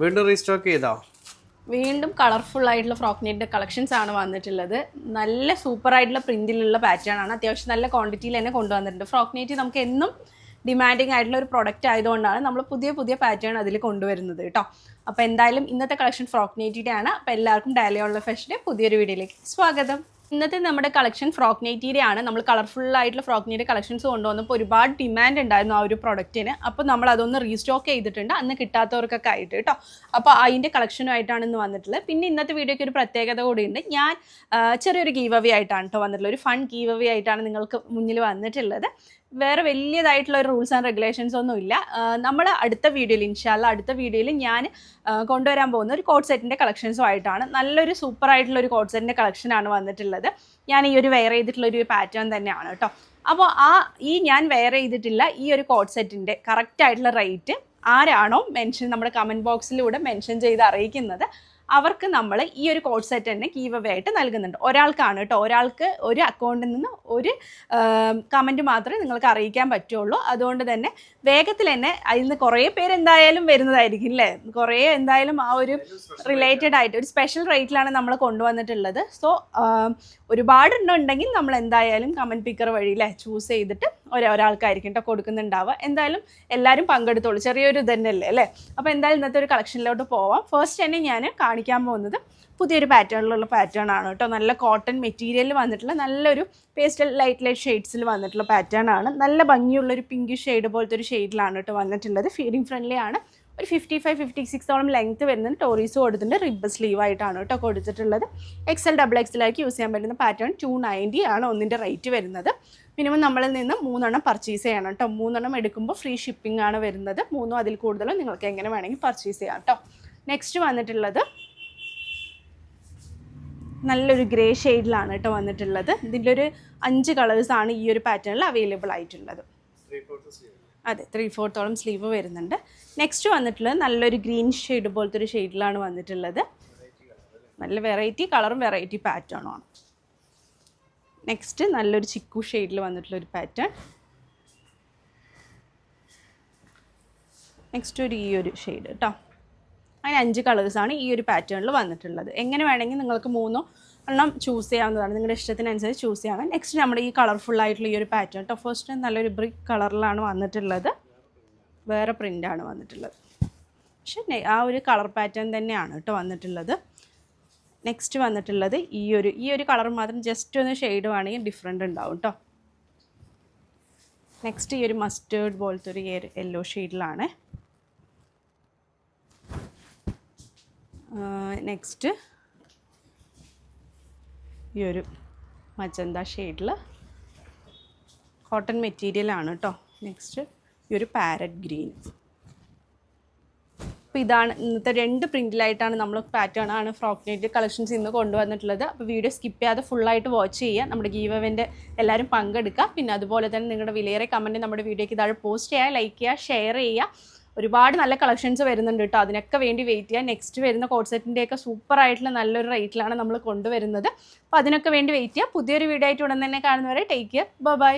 വീണ്ടും റീസ്റ്റോക്ക് ചെയ്തോ? വീണ്ടും കളർഫുൾ ആയിട്ടുള്ള ഫ്രോക്ക് കളക്ഷൻസ് ആണ് വന്നിട്ടുള്ളത്. നല്ല സൂപ്പർ ആയിട്ടുള്ള പ്രിന്റിലുള്ള പാറ്റേൺ ആണ്. അത്യാവശ്യം നല്ല ക്വാണ്ടിറ്റിയിൽ തന്നെ കൊണ്ടുവന്നിട്ടുണ്ട്. ഫ്രോക്ക് നെറ്റ് നമുക്ക് എന്നും ഡിമാൻഡിങ് ആയിട്ടുള്ള ഒരു പ്രൊഡക്റ്റ് ആയതുകൊണ്ടാണ് നമ്മൾ പുതിയ പുതിയ പാറ്റേൺ അതിൽ കൊണ്ടുവരുന്നത് കേട്ടോ. അപ്പോൾ എന്തായാലും ഇന്നത്തെ കളക്ഷൻ ഫ്രോക്ക് നെറ്റിയുടെ ആണ് അപ്പോൾ എല്ലാവർക്കും ഡയലി ഫെഷന്റെ പുതിയൊരു വീഡിയോയിലേക്ക് സ്വാഗതം. ഇന്നത്തെ നമ്മുടെ കളക്ഷൻ ഫ്രോക്ക് നെറ്റിയുടെ ആണ് നമ്മൾ കളർഫുൾ ആയിട്ടുള്ള ഫ്രോക്ക് നൈറ്റ് കളക്ഷൻസ് കൊണ്ടുവന്നപ്പോൾ ഒരുപാട് ഡിമാൻഡ് ഉണ്ടായിരുന്നു ആ ഒരു പ്രൊഡക്റ്റിന് അപ്പോൾ നമ്മൾ അതൊന്ന് റീസ്റ്റോക്ക് ചെയ്തിട്ടുണ്ട്. അന്ന് കിട്ടാത്തവർക്കൊക്കെ ആയിട്ട് കേട്ടോ. അപ്പോൾ അതിന്റെ കളക്ഷനുമായിട്ടാണ് ഇന്ന് വന്നിട്ടുള്ളത്. പിന്നെ ഇന്നത്തെ വീഡിയോയ്ക്ക് ഒരു പ്രത്യേകത കൂടിയുണ്ട് ഞാൻ ചെറിയൊരു ഗീവ് അവേ ആയിട്ടാണ് കേട്ടോ വന്നിട്ടുള്ളത്. ഒരു ഫൺ ഗീവ് അവേ ആയിട്ടാണ് നിങ്ങൾക്ക് മുന്നിൽ വന്നിട്ടുള്ളത്. വേറെ വലിയതായിട്ടുള്ള ഒരു റൂൾസ് ആൻഡ് റെഗുലേഷൻസ് ഒന്നും ഇല്ല. നമ്മൾ അടുത്ത വീഡിയോയിൽ ഇൻഷാല്ല അടുത്ത വീഡിയോയിൽ ഞാൻ കൊണ്ടുവരാൻ പോകുന്ന ഒരു കോഡ് സെറ്റിന്റെ കളക്ഷൻസും ആയിട്ടാണ്. നല്ലൊരു സൂപ്പർ ആയിട്ടുള്ള ഒരു കോഡ് സെറ്റിന്റെ കളക്ഷനാണ് വന്നിട്ടുള്ളത്. ഞാൻ ഈ ഒരു വെയർ ചെയ്തിട്ടുള്ള ഒരു പാറ്റേൺ തന്നെയാണ് കേട്ടോ അപ്പോൾ ആ ഈ ഞാൻ വെയർ ചെയ്തിട്ടില്ല ഈ ഒരു കോഡ് സെറ്റിന്റെ കറക്റ്റ് ആയിട്ടുള്ള റേറ്റ് ആരാണോ മെൻഷൻ നമ്മുടെ കമന്റ് ബോക്സിലൂടെ മെൻഷൻ ചെയ്ത് അറിയിക്കുന്നത്. അവർക്ക് നമ്മൾ ഈ ഒരു കോഡ് സെറ്റ് തന്നെ കീവ് അവേ ആയിട്ട് നൽകുന്നുണ്ട്. ഒരാൾക്കാണ് കേട്ടോ ഒരാൾക്ക് ഒരു അക്കൗണ്ടിൽ നിന്ന് ഒരു കമന്റ് മാത്രമേ നിങ്ങൾക്ക് അറിയിക്കാൻ പറ്റുള്ളൂ. അതുകൊണ്ട് തന്നെ വേഗത്തിൽ തന്നെ അതിൽ നിന്ന് കുറേ പേര് എന്തായാലും വരുന്നതായിരിക്കും അല്ലേ കുറേ എന്തായാലും ആ ഒരു റിലേറ്റഡ് ആയിട്ട് ഒരു സ്പെഷ്യൽ റേറ്റിലാണ് നമ്മൾ കൊണ്ടുവന്നിട്ടുള്ളത്. സോ ഒരുപാട് ഉണ്ടെങ്കിൽ നമ്മൾ എന്തായാലും കമന്റ് പിക്കർ വഴി അല്ലേ ചൂസ് ചെയ്തിട്ട് ഒരേ ഒരാൾക്കായിരിക്കും കേട്ടോ കൊടുക്കുന്നുണ്ടാവുക. എന്തായാലും എല്ലാവരും പങ്കെടുത്തോളൂ. ചെറിയൊരു ഇതന്നെയല്ലേ അല്ലേ? അപ്പോൾ എന്തായാലും ഇന്നത്തെ ഒരു കളക്ഷനിലോട്ട് പോവാം. ഫസ്റ്റ് തന്നെ ഞാൻ കാണിക്കാൻ പോകുന്നത് പുതിയൊരു പാറ്റേണിലുള്ള പാറ്റേൺ ആണ് കേട്ടോ നല്ല കോട്ടൺ മെറ്റീരിയലിൽ വന്നിട്ടുള്ള നല്ലൊരു പേസ്റ്റൽ ലൈറ്റ് ലൈറ്റ് ഷെയ്ഡ്സിൽ വന്നിട്ടുള്ള പാറ്റേൺ ആണ്. നല്ല ഭംഗിയുള്ളൊരു പിങ്ക് ഷെയ്ഡ് പോലത്തെ ഒരു ഷെയ്ഡിലാണ് കേട്ടോ വന്നിട്ടുള്ളത്. ഫീഡിങ് ഫ്രണ്ട്ലി ആണ്. ഒരു ഫിഫ്റ്റി ഫൈവ് ഫിഫ്റ്റി സിക്സോളം ലെങ്ത് വരുന്നുണ്ട് ടോറീസ് കൊടുത്തിട്ടുണ്ട്. റിബ് സ്ലീവ് ആയിട്ടാണ് കേട്ടോ കൊടുത്തിട്ടുള്ളത്. എക്സൽ ഡബിൾ എക്സലാക്കി യൂസ് ചെയ്യാൻ പറ്റുന്ന പാറ്റേൺ ടു നയന്റി ആണ് ഒന്നിന്റെ റേറ്റ് വരുന്നത്. മിനിമം നമ്മളിൽ നിന്ന് മൂന്നെണ്ണം പർച്ചേസ് ചെയ്യണം കേട്ടോ. മൂന്നെണ്ണം എടുക്കുമ്പോൾ ഫ്രീ ഷിപ്പിംഗ് ആണ് വരുന്നത്. മൂന്നോ അതിൽ കൂടുതലും നിങ്ങൾക്ക് എങ്ങനെ വേണമെങ്കിൽ പർച്ചേസ് ചെയ്യാം കേട്ടോ. നെക്സ്റ്റ് വന്നിട്ടുള്ളത് നല്ലൊരു ഗ്രേ ഷെയ്ഡിലാണ് കേട്ടോ വന്നിട്ടുള്ളത്. ഇതിന്റെ ഒരു അഞ്ച് കളേഴ്സാണ് ഈ ഒരു പാറ്റേണിൽ അവൈലബിൾ ആയിട്ടുള്ളത്. അതെ ത്രീ ഫോർത്തോളം സ്ലീവ് വരുന്നുണ്ട്. നെക്സ്റ്റ് വന്നിട്ടുള്ളത് നല്ലൊരു ഗ്രീൻ ഷെയ്ഡ് പോലത്തെ ഒരു ഷെയ്ഡിലാണ് വന്നിട്ടുള്ളത്. നല്ല വെറൈറ്റി കളറും വെറൈറ്റി പാറ്റേണും ആണ്. നെക്സ്റ്റ് നല്ലൊരു ചിക്കു ഷെയ്ഡിൽ വന്നിട്ടുള്ള ഒരു പാറ്റേൺ നെക്സ്റ്റ് ഒരു ഈ ഒരു ഷെയ്ഡ് കേട്ടോ അങ്ങനെ അഞ്ച് കളേഴ്സാണ് ഈ ഒരു പാറ്റേണിൽ വന്നിട്ടുള്ളത്. എങ്ങനെ വേണമെങ്കിൽ നിങ്ങൾക്ക് മൂന്നോ എണ്ണം ചൂസ് ചെയ്യാവുന്നതാണ്. നിങ്ങളുടെ ഇഷ്ടത്തിനനുസരിച്ച് ചൂസ് ചെയ്യാം. നെക്സ്റ്റ് നമ്മുടെ ഈ കളർഫുൾ ആയിട്ടുള്ള ഈ ഒരു പാറ്റേൺ ടോ ഫസ്റ്റ് നല്ലൊരു ബ്രിക്ക് കളറിലാണ് വന്നിട്ടുള്ളത്. വേറെ പ്രിന്റാണ് വന്നിട്ടുള്ളത്. പക്ഷേ ആ ഒരു കളർ പാറ്റേൺ തന്നെയാണ് കേട്ടോ വന്നിട്ടുള്ളത്. നെക്സ്റ്റ് വന്നിട്ടുള്ളത് ഈ ഒരു ഈ ഒരു കളർ മാത്രം ജസ്റ്റ് ഒന്ന് ഷെയ്ഡ് വേണമെങ്കിൽ ഡിഫറെന്റ് ഉണ്ടാവും കേട്ടോ നെക്സ്റ്റ് ഈ ഒരു മസ്റ്റേർഡ് പോലത്തെ ഒരു യെല്ലോ ഷെയ്ഡിലാണ് നെക്സ്റ്റ് ഈ ഒരു മജന്ത ഷെയ്ഡിൽ കോട്ടൺ മെറ്റീരിയലാണ് കേട്ടോ നെക്സ്റ്റ് ഈ ഒരു പാരറ്റ് ഗ്രീൻ അപ്പോൾ ഇതാണ് ഇന്നത്തെ രണ്ട് പ്രിന്റിലായിട്ടാണ് നമ്മൾ പാറ്റേൺ ആണ് ഫ്രോക്ക് നെറ്റ് കളക്ഷൻസ് ഇന്ന് കൊണ്ടുവന്നിട്ടുള്ളത്. അപ്പോൾ വീഡിയോ സ്കിപ്പ് ചെയ്യാതെ ഫുള്ളായിട്ട് വാച്ച് ചെയ്യുക. നമ്മുടെ ഗീവവന്റെ എല്ലാവരും പങ്കെടുക്കുക. പിന്നെ അതുപോലെ തന്നെ നിങ്ങളുടെ വിലയേറെ കമന്റ് നമ്മുടെ വീഡിയോയ്ക്ക് താഴെ പോസ്റ്റ് ചെയ്യുക ലൈക്ക് ചെയ്യുക ഷെയർ ചെയ്യുക. ഒരുപാട് നല്ല കളക്ഷൻസ് വരുന്നുണ്ട് കേട്ടോ. അതിനൊക്കെ വേണ്ടി വെയിറ്റ് ചെയ്യാം. നെക്സ്റ്റ് വരുന്ന കോഡ് സെറ്റിന്റെയൊക്കെ സൂപ്പർ ആയിട്ടുള്ള നല്ലൊരു റേറ്റിലാണ് നമ്മൾ കൊണ്ടുവരുന്നത്. അപ്പോൾ അതിനൊക്കെ വേണ്ടി വെയിറ്റ് ചെയ്യുക പുതിയൊരു വീഡിയോ ആയിട്ട് ഉടൻ തന്നെ കാണുന്നവരെ ടേക്ക് കെയർ ബൈ